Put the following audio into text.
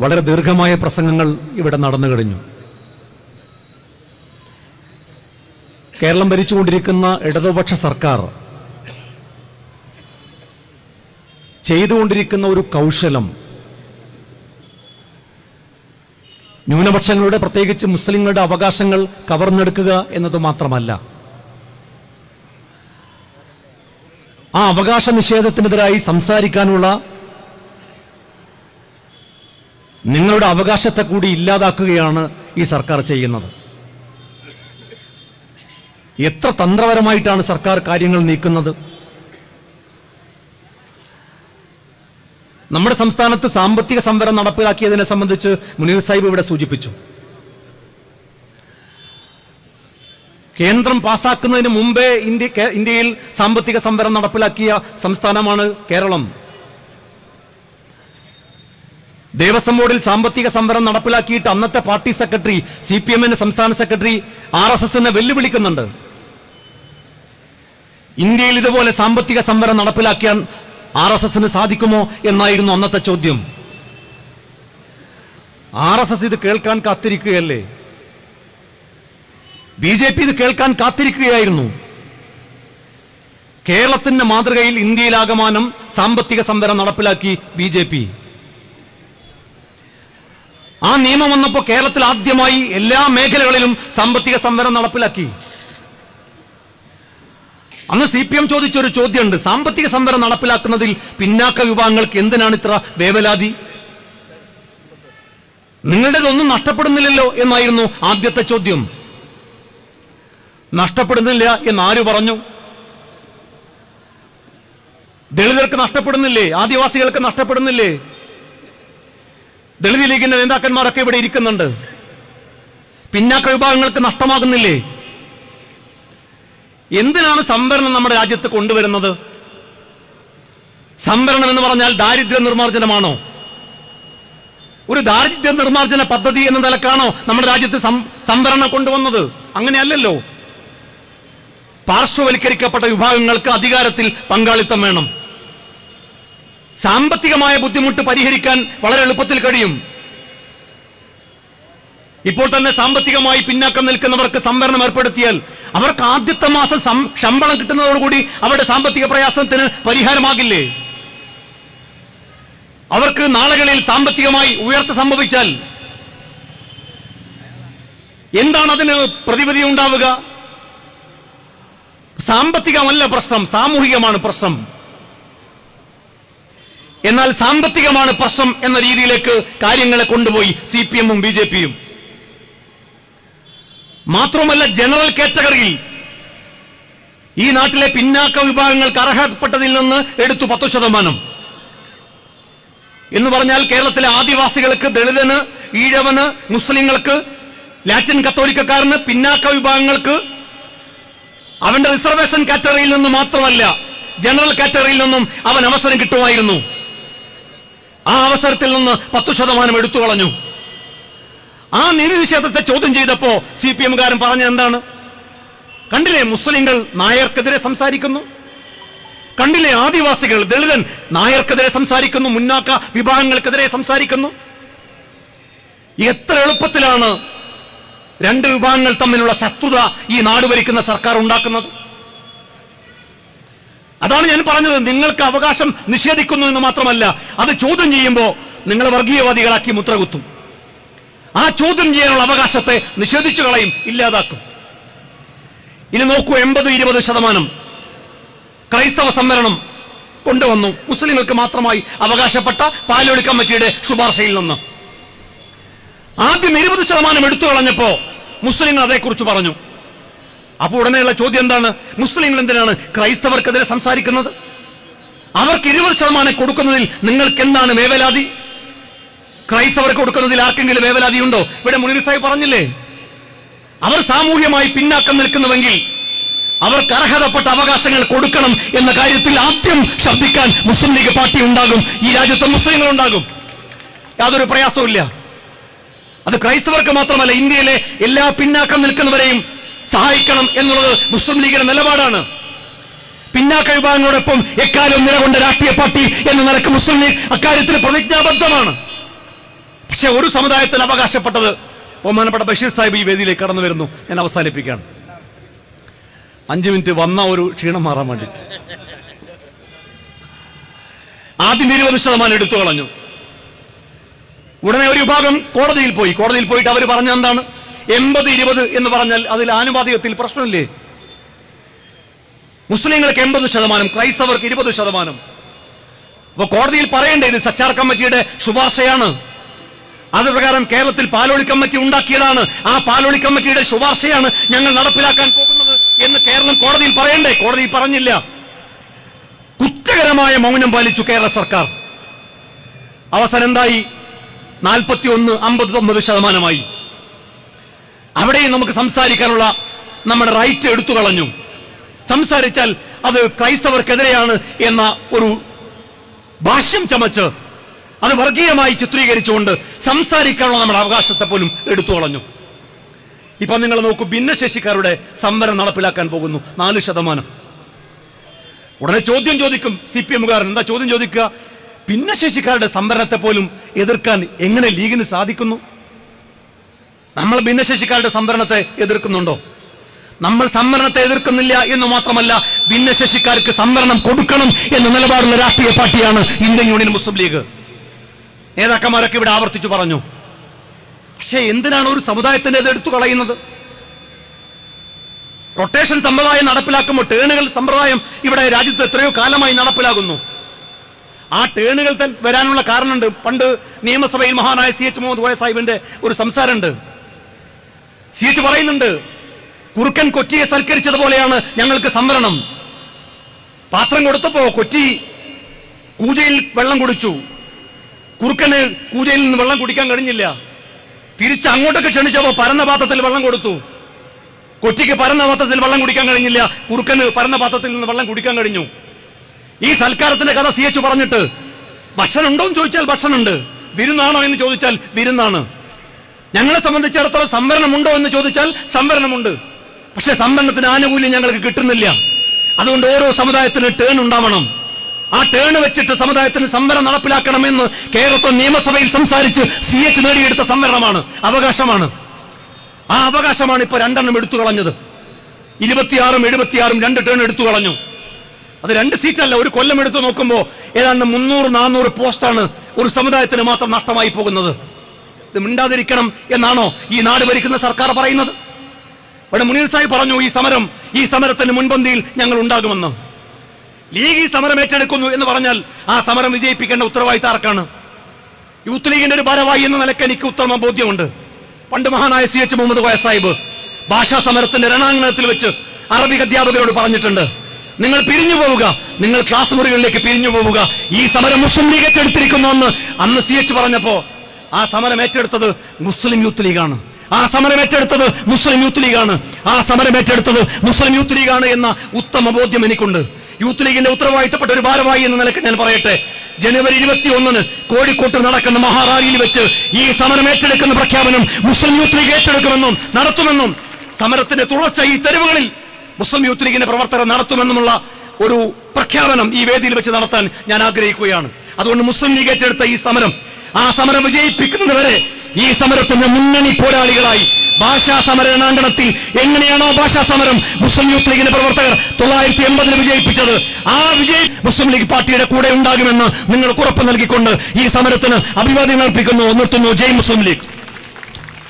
വളരെ ദീർഘമായ പ്രസംഗങ്ങൾ ഇവിടെ നടന്നു കഴിഞ്ഞു. കേരളം ഭരിച്ചുകൊണ്ടിരിക്കുന്ന ഇടതുപക്ഷ സർക്കാർ ചെയ്തുകൊണ്ടിരിക്കുന്ന ഒരു കൗശലം ന്യൂനപക്ഷങ്ങളുടെ പ്രത്യേകിച്ച് മുസ്ലിങ്ങളുടെ അവകാശങ്ങൾ കവർന്നെടുക്കുക എന്നത് മാത്രമല്ല. ആ അവകാശ നിഷേധത്തിനെതിരായി സംസാരിക്കാനുള്ള നിങ്ങളുടെ അവകാശത്തെ കൂടി ഇല്ലാതാക്കുകയാണ് ഈ സർക്കാർ ചെയ്യുന്നത്. എത്ര തന്ത്രപരമായിട്ടാണ് സർക്കാർ കാര്യങ്ങൾ നീക്കുന്നത്? നമ്മുടെ സംസ്ഥാനത്ത് സാമ്പത്തിക സംവരം നടപ്പിലാക്കിയതിനെ സംബന്ധിച്ച് മുനീർ സാഹിബ് ഇവിടെ സൂചിപ്പിച്ചു. കേന്ദ്രം പാസാക്കുന്നതിന് മുമ്പേ ഇന്ത്യ ഇന്ത്യയിൽ സാമ്പത്തിക സംവരം നടപ്പിലാക്കിയ സംസ്ഥാനമാണ് കേരളം. ദേവസ്വം ബോർഡിൽ സാമ്പത്തിക സംവരണം നടപ്പിലാക്കിയിട്ട് അന്നത്തെ പാർട്ടി സെക്രട്ടറി സി പി എമ്മിന്റെ സംസ്ഥാന സെക്രട്ടറി ആർ എസ് എസിനെ വെല്ലുവിളിക്കുന്നുണ്ട്. ഇന്ത്യയിൽ ഇതുപോലെ സാമ്പത്തിക സംവരണം നടപ്പിലാക്കിയാൽ ആർ എസ് എസിന് സാധിക്കുമോ എന്നായിരുന്നു അന്നത്തെ ചോദ്യം. ആർ എസ് എസ് ഇത് കേൾക്കാൻ കാത്തിരിക്കുകയല്ലേ? ബി ജെ പി ഇത് കേൾക്കാൻ കാത്തിരിക്കുകയായിരുന്നു. കേരളത്തിന്റെ മാതൃകയിൽ ഇന്ത്യയിലാകമാനം സാമ്പത്തിക സംവരണം നടപ്പിലാക്കി ബി ജെ പി. ആ നിയമം വന്നപ്പോൾ കേരളത്തിൽ ആദ്യമായി എല്ലാ മേഖലകളിലും സാമ്പത്തിക സംവരണം നടപ്പിലാക്കി. അന്ന് സി പി എം ചോദിച്ചൊരു ചോദ്യമുണ്ട്. സാമ്പത്തിക സംവരം നടപ്പിലാക്കുന്നതിൽ പിന്നാക്ക വിഭാഗങ്ങൾക്ക് എന്തിനാണ് ഇത്ര വേവലാതി? നിങ്ങളുടേതൊന്നും നഷ്ടപ്പെടുന്നില്ലല്ലോ എന്നായിരുന്നു ആദ്യത്തെ ചോദ്യം. നഷ്ടപ്പെടുന്നില്ല എന്ന് ആര് പറഞ്ഞു? ദളിതർക്ക് നഷ്ടപ്പെടുന്നില്ലേ? ആദിവാസികൾക്ക് നഷ്ടപ്പെടുന്നില്ലേ? ദളിത് ലീഗിന്റെ നേതാക്കന്മാരൊക്കെ ഇവിടെ ഇരിക്കുന്നുണ്ട്. പിന്നാക്ക വിഭാഗങ്ങൾക്ക് നഷ്ടമാകുന്നില്ലേ? എന്തിനാണ് സംവരണം നമ്മുടെ രാജ്യത്ത് കൊണ്ടുവരുന്നത്? സംവരണം എന്ന് പറഞ്ഞാൽ ദാരിദ്ര്യ നിർമ്മാർജനമാണോ? ഒരു ദാരിദ്ര്യ നിർമ്മാർജന പദ്ധതി എന്ന നിലക്കാണോ നമ്മുടെ രാജ്യത്ത് സംവരണം കൊണ്ടുവന്നത്? അങ്ങനെയല്ലല്ലോ. പാർശ്വവൽക്കരിക്കപ്പെട്ട വിഭാഗങ്ങൾക്ക് അധികാരത്തിൽ പങ്കാളിത്തം വേണം. സാമ്പത്തികമായ ബുദ്ധിമുട്ട് പരിഹരിക്കാൻ വളരെ എളുപ്പത്തിൽ കഴിയും. ഇപ്പോൾ തന്നെ സാമ്പത്തികമായി പിന്നാക്കം നിൽക്കുന്നവർക്ക് സംവരണം ഏർപ്പെടുത്തിയാൽ അവർക്ക് ആദ്യത്തെ മാസം ശമ്പളം കിട്ടുന്നതോടുകൂടി അവരുടെ സാമ്പത്തിക പ്രയാസത്തിന് പരിഹാരമാകില്ലേ? അവർക്ക് നാളുകളിൽ സാമ്പത്തികമായി ഉയർച്ച സംഭവിച്ചാൽ എന്താണ് അതിന് പ്രതിവിധി ഉണ്ടാവുക? സാമ്പത്തികമല്ല പ്രശ്നം സാമൂഹികമാണ് പ്രശ്നം. എന്നാൽ സാമ്പത്തികമാണ് പ്രശ്നം എന്ന രീതിയിലേക്ക് കാര്യങ്ങളെ കൊണ്ടുപോയി സി പി എമ്മും ബി ജെ പിയും മാത്രമല്ല ജനറൽ കാറ്റഗറിയിൽ ഈ നാട്ടിലെ പിന്നാക്ക വിഭാഗങ്ങൾക്ക് അർഹതപ്പെട്ടതിൽ നിന്ന് എടുത്തു പത്തു ശതമാനം. എന്ന് പറഞ്ഞാൽ കേരളത്തിലെ ആദിവാസികൾക്ക് ദളിതന് ഈഴവന് മുസ്ലിങ്ങൾക്ക് ലാറ്റിൻ കത്തോലിക്കക്കാരന് പിന്നാക്ക വിഭാഗങ്ങൾക്ക് അവന്റെ റിസർവേഷൻ കാറ്റഗറിയിൽ നിന്ന് മാത്രമല്ല ജനറൽ കാറ്റഗറിയിൽ നിന്നും അവൻ അവസരം കിട്ടുമായിരുന്നു. ആ അവസരത്തിൽ നിന്ന് പത്തു ശതമാനം എടുത്തു കളഞ്ഞു. ആ നിധിനിഷേധത്തെ ചോദ്യം ചെയ്തപ്പോ സി പി എംകാരൻ പറഞ്ഞ എന്താണ്? കണ്ടില്ലേ മുസ്ലിങ്ങൾ നായർക്കെതിരെ സംസാരിക്കുന്നു? കണ്ടില്ലേ ആദിവാസികൾ ദളിതൻ നായർക്കെതിരെ സംസാരിക്കുന്നു മുന്നാക്ക വിഭാഗങ്ങൾക്കെതിരെ സംസാരിക്കുന്നു? എത്ര എളുപ്പത്തിലാണ് രണ്ട് വിഭാഗങ്ങൾ തമ്മിലുള്ള ശത്രുത ഈ നാട് ഭരിക്കുന്ന സർക്കാർ ഉണ്ടാക്കുന്നത്? അതാണ് ഞാൻ പറഞ്ഞത്. നിങ്ങൾക്ക് അവകാശം നിഷേധിക്കുന്നു എന്ന് മാത്രമല്ല അത് ചോദ്യം ചെയ്യുമ്പോൾ നിങ്ങൾ വർഗീയവാദികളാക്കി മുദ്രകുത്തും ആ ചോദ്യം ചെയ്യാനുള്ള അവകാശത്തെ നിഷേധിച്ചു കളയും ഇല്ലാതാക്കും. ഇനി നോക്കൂ എൺപത് ഇരുപത് ശതമാനം ക്രൈസ്തവ സംവരണം കൊണ്ടുവന്നു. മുസ്ലിങ്ങൾക്ക് മാത്രമായി അവകാശപ്പെട്ട പാലോളി കമ്മിറ്റിയുടെ ശുപാർശയിൽ നിന്ന്. ആദ്യം ഇരുപത് ശതമാനം എടുത്തു കളഞ്ഞപ്പോ മുസ്ലിങ്ങൾ അതേക്കുറിച്ച് പറഞ്ഞു. അപ്പോൾ ഉടനെയുള്ള ചോദ്യം എന്താണ്? മുസ്ലിങ്ങൾ എന്തിനാണ് ക്രൈസ്തവർക്കെതിരെ സംസാരിക്കുന്നത്? അവർക്ക് ഇരുപത് ശതമാനം കൊടുക്കുന്നതിൽ നിങ്ങൾക്ക് എന്താണ് വേവലാതി? ക്രൈസ്തവർക്ക് കൊടുക്കുന്നതിൽ ആർക്കെങ്കിലും വേവലാതി ഉണ്ടോ? ഇവിടെ മുനീർ സാഹിബ് പറഞ്ഞില്ലേ? അവർ സാമൂഹ്യമായി പിന്നാക്കം നിൽക്കുന്നുവെങ്കിൽ അവർക്ക് അർഹതപ്പെട്ട അവകാശങ്ങൾ കൊടുക്കണം എന്ന കാര്യത്തിൽ ആദ്യം ശബ്ദിക്കാൻ മുസ്ലിം ലീഗ് പാർട്ടി ഉണ്ടാകും. ഈ രാജ്യത്ത് മുസ്ലിങ്ങൾ ഉണ്ടാകും. യാതൊരു പ്രയാസവും അത് ക്രൈസ്തവർക്ക് മാത്രമല്ല ഇന്ത്യയിലെ എല്ലാ പിന്നാക്കം നിൽക്കുന്നവരെയും സഹായിക്കണം എന്നുള്ളത് മുസ്ലിം ലീഗിന്റെ നിലപാടാണ്. പിന്നാക്ക വിഭാഗങ്ങളോടൊപ്പം എക്കാലം നിലകൊണ്ട രാഷ്ട്രീയ പാർട്ടി എന്ന നിലയ്ക്ക് മുസ്ലിം ലീഗ് അക്കാര്യത്തിൽ പ്രതിജ്ഞാബദ്ധമാണ്. പക്ഷെ ഒരു സമുദായത്തിൽ അവകാശപ്പെട്ടത് ബഹുമാനപ്പെട്ട ബഷീർ സാഹിബ് ഈ വേദിയിലേക്ക് കടന്നു വരുന്നു. ഞാൻ അവസാനിപ്പിക്കുകയാണ്. അഞ്ചു മിനിറ്റ് വന്ന ഒരു ക്ഷീണം മാറാൻ വേണ്ടി. ആദ്യം ഇരുപത് ശതമാനം എടുത്തു കളഞ്ഞു. ഉടനെ ഒരു വിഭാഗം കോടതിയിൽ പോയി. കോടതിയിൽ പോയിട്ട് അവർ പറഞ്ഞ എന്താണ്? എൺപത് ഇരുപത് എന്ന് പറഞ്ഞാൽ അതിൽ ആനുപാതികത്തിൽ പ്രശ്നമില്ലേ? മുസ്ലിങ്ങൾക്ക് എൺപത് ശതമാനം ക്രൈസ്തവർക്ക് ഇരുപത് ശതമാനം. അപ്പൊ കോടതിയിൽ പറയേണ്ടത് സച്ചാർ കമ്മിറ്റിയുടെ ശുപാർശയാണ്. അത് പ്രകാരം കേരളത്തിൽ പാലോളി കമ്മിറ്റി ഉണ്ടാക്കിയതാണ്. ആ പാലോളി കമ്മിറ്റിയുടെ ശുപാർശയാണ് ഞങ്ങൾ നടപ്പിലാക്കാൻ പോകുന്നത് എന്ന് കേരളം കോടതിയിൽ പറയണ്ടേ? കോടതി പറഞ്ഞില്ല. കുറ്റകരമായ മൗനം പാലിച്ചു കേരള സർക്കാർ. അവസാനം എന്തായി? നാൽപ്പത്തി ഒന്ന് അമ്പത്തി ഒമ്പത് ശതമാനമായി. അവിടെയും നമുക്ക് സംസാരിക്കാനുള്ള നമ്മുടെ റൈറ്റ് എടുത്തു കളഞ്ഞു. സംസാരിച്ചാൽ അത് ക്രൈസ്തവർക്കെതിരെയാണ് എന്ന ഒരു ഭാഷ്യം ചമച്ച് അത് വർഗീയമായി ചിത്രീകരിച്ചുകൊണ്ട് സംസാരിക്കാനുള്ള നമ്മുടെ അവകാശത്തെ പോലും എടുത്തു കളഞ്ഞു. ഇപ്പൊ നിങ്ങൾ നോക്കൂ ഭിന്നശേഷിക്കാരുടെ സംവരണം നടപ്പിലാക്കാൻ പോകുന്നു. നാല് ശതമാനം. ഉടനെ ചോദ്യം ചോദിക്കും സി പി എമ്മുകാരൻ. എന്താ ചോദ്യം ചോദിക്കുക? ഭിന്നശേഷിക്കാരുടെ സംവരണത്തെ പോലും എതിർക്കാൻ എങ്ങനെ ലീഗിന് സാധിക്കുന്നു? നമ്മൾ ഭിന്നശേഷിക്കാരുടെ സംവരണത്തെ എതിർക്കുന്നുണ്ടോ? നമ്മൾ സംവരണത്തെ എതിർക്കുന്നില്ല എന്ന് മാത്രമല്ല ഭിന്നശേഷിക്കാർക്ക് സംവരണം കൊടുക്കണം എന്ന നിലപാടുള്ള രാഷ്ട്രീയ പാർട്ടിയാണ് ഇന്ത്യൻ യൂണിയൻ മുസ്ലിം ലീഗ്. നേതാക്കന്മാരൊക്കെ ഇവിടെ ആവർത്തിച്ചു പറഞ്ഞു. പക്ഷേ എന്തിനാണ് ഒരു സമുദായത്തിന്റെ എടുത്തു കളയുന്നത്? റൊട്ടേഷൻ സമ്പ്രദായം നടപ്പിലാക്കുമ്പോൾ ടേണുകൾ സമ്പ്രദായം ഇവിടെ രാജ്യത്ത് എത്രയോ കാലമായി നടപ്പിലാകുന്നു. ആ ടേണുകൾ വരാനുള്ള കാരണമുണ്ട്. പണ്ട് നിയമസഭയിൽ മഹാനായ സി എച്ച് മുഹമ്മദ് വയ സാഹിബിന്റെ ഒരു സംസാരമുണ്ട്. സി എച്ച് പറയുന്നുണ്ട് കുറുക്കൻ കൊറ്റിയെ സൽക്കരിച്ചതുപോലെയാണ് ഞങ്ങൾക്ക് സംവരണം. പാത്രം കൊടുത്തപ്പോ കൊച്ചി കൂജയിൽ വെള്ളം കുടിച്ചു. കുറുക്കന് കൂജയിൽ നിന്ന് വെള്ളം കുടിക്കാൻ കഴിഞ്ഞില്ല. തിരിച്ച് അങ്ങോട്ടൊക്കെ ക്ഷണിച്ചപ്പോ പരന്ന പാത്രത്തിൽ വെള്ളം കൊടുത്തു. കൊച്ചിക്ക് പരന്ന പാത്രത്തിൽ വെള്ളം കുടിക്കാൻ കഴിഞ്ഞില്ല. കുറുക്കന് പരന്ന പാത്രത്തിൽ നിന്ന് വെള്ളം കുടിക്കാൻ കഴിഞ്ഞു. ഈ സൽക്കാരത്തിന്റെ കഥ സി എച്ച് പറഞ്ഞിട്ട് ഭക്ഷണം ഉണ്ടോ എന്ന് ചോദിച്ചാൽ ഭക്ഷണമുണ്ട്. വിരുന്നാണോ എന്ന് ചോദിച്ചാൽ വിരുന്നാണ്. ഞങ്ങളെ സംബന്ധിച്ചിടത്തോളം സംവരണമുണ്ടോ എന്ന് ചോദിച്ചാൽ സംവരണമുണ്ട്. പക്ഷെ സംവരണത്തിന് ആനുകൂല്യം ഞങ്ങൾക്ക് കിട്ടുന്നില്ല. അതുകൊണ്ട് ഓരോ സമുദായത്തിന് ടേൺ ഉണ്ടാവണം. ആ ടേൺ വെച്ചിട്ട് സമുദായത്തിന് സംവരണം നടപ്പിലാക്കണമെന്ന് കേരളത്തിൽ നിയമസഭയിൽ സംസാരിച്ച് സി എച്ച് നേടിയെടുത്ത സംവരണമാണ് അവകാശമാണ്. ആ അവകാശമാണ് ഇപ്പൊ രണ്ടെണ്ണം എടുത്തു കളഞ്ഞത്. ഇരുപത്തിയാറും എഴുപത്തിയാറും രണ്ട് ടേൺ എടുത്തു കളഞ്ഞു. അത് രണ്ട് സീറ്റല്ല ഒരു കൊല്ലം എടുത്തു നോക്കുമ്പോൾ ഏതാണ്ട് മുന്നൂറ് നാനൂറ് പോസ്റ്റാണ് ഒരു സമുദായത്തിന് മാത്രം നഷ്ടമായി പോകുന്നത്. ഇത് മിണ്ടാതിരിക്കണം എന്നാണോ ഈ നാട് ഭരിക്കുന്ന സർക്കാർ പറയുന്നത്? ഇവിടെ മുനീർ സാഹിബ് പറഞ്ഞു ഈ സമരം ഈ സമരത്തിന് മുൻപന്തിയിൽ ഞങ്ങൾ ഉണ്ടാകുമെന്ന്. ലീഗ് ഈ സമരം ഏറ്റെടുക്കുന്നു എന്ന് പറഞ്ഞാൽ ആ സമരം വിജയിപ്പിക്കേണ്ട ഉത്തരവാദിത്തം ആർക്കാണ്? യൂത്ത് ലീഗിന്റെ ഒരു ഭാരവാഹി എന്ന നിലയ്ക്ക് എനിക്ക് ഉത്തമ ബോധ്യമുണ്ട്. പണ്ട് മഹാനായ സി എച്ച് മുഹമ്മദ് കോയ സാഹിബ് ഭാഷാ സമരത്തിന്റെ രണാങ്കണത്തിൽ വെച്ച് അറബിക് അധ്യാപകരോട് പറഞ്ഞിട്ടുണ്ട്. നിങ്ങൾ പിരിഞ്ഞു പോവുക. നിങ്ങൾ ക്ലാസ് മുറികളിലേക്ക് പിരിഞ്ഞു പോവുക. ഈ സമരം മുസ്ലിം ലീഗ് ഏറ്റെടുത്തിരിക്കുന്നു എന്ന് അന്ന് സി എച്ച് പറഞ്ഞപ്പോ ആ സമരം ഏറ്റെടുത്തത് മുസ്ലിം യൂത്ത് ലീഗാണ്. ആ സമരം ഏറ്റെടുത്തത് മുസ്ലിം യൂത്ത് ലീഗാണ്. ആ സമരം ഏറ്റെടുത്തത് മുസ്ലിം യൂത്ത് ലീഗാണ് എന്ന ഉത്തമ ബോധ്യം എനിക്കുണ്ട്. യൂത്ത് ലീഗിന്റെ ഉത്തരവാദിത്തപ്പെട്ട ഒരു ഭാരവാഹി എന്ന നിലയ്ക്ക് ഞാൻ പറയട്ടെ. ജനുവരി ഇരുപത്തി ഒന്നിന് കോഴിക്കോട്ട് നടക്കുന്ന മഹാറാലിയിൽ വെച്ച് ഈ സമരം ഏറ്റെടുക്കുന്ന പ്രഖ്യാപനം മുസ്ലിം യൂത്ത് ലീഗ് ഏറ്റെടുക്കുമെന്നും നടത്തുമെന്നും സമരത്തിന്റെ തുടർച്ച ഈ തെരുവുകളിൽ മുസ്ലിം യൂത്ത് ലീഗിന്റെ പ്രവർത്തകർ നടത്തുമെന്നുമുള്ള ഒരു പ്രഖ്യാപനം ഈ വേദിയിൽ വെച്ച് നടത്താൻ ഞാൻ ആഗ്രഹിക്കുകയാണ്. അതുകൊണ്ട് മുസ്ലിം ലീഗ് ഏറ്റെടുത്ത ഈ സമരം ആ സമരം വിജയിപ്പിക്കുന്നതുവരെ ഈ സമരത്തിന്റെ മുന്നണി പോരാളികളായി ഭാഷാ സമര രണാങ്കണത്തിൽ എങ്ങനെയാണോ ഭാഷാ സമരം മുസ്ലിം യൂത്ത് ലീഗിന്റെ പ്രവർത്തകർ തൊള്ളായിരത്തി എൺപതിൽ വിജയിപ്പിച്ചത് ആ വിജയം മുസ്ലിം ലീഗ് പാർട്ടിയുടെ കൂടെ ഉണ്ടാകുമെന്ന് നിങ്ങൾക്ക് ഉറപ്പ് നൽകിക്കൊണ്ട് ഈ സമരത്തിന് അഭിവാദ്യം അർപ്പിക്കുന്നു നിർത്തുന്നു. ജയ് മുസ്ലിം ലീഗ്.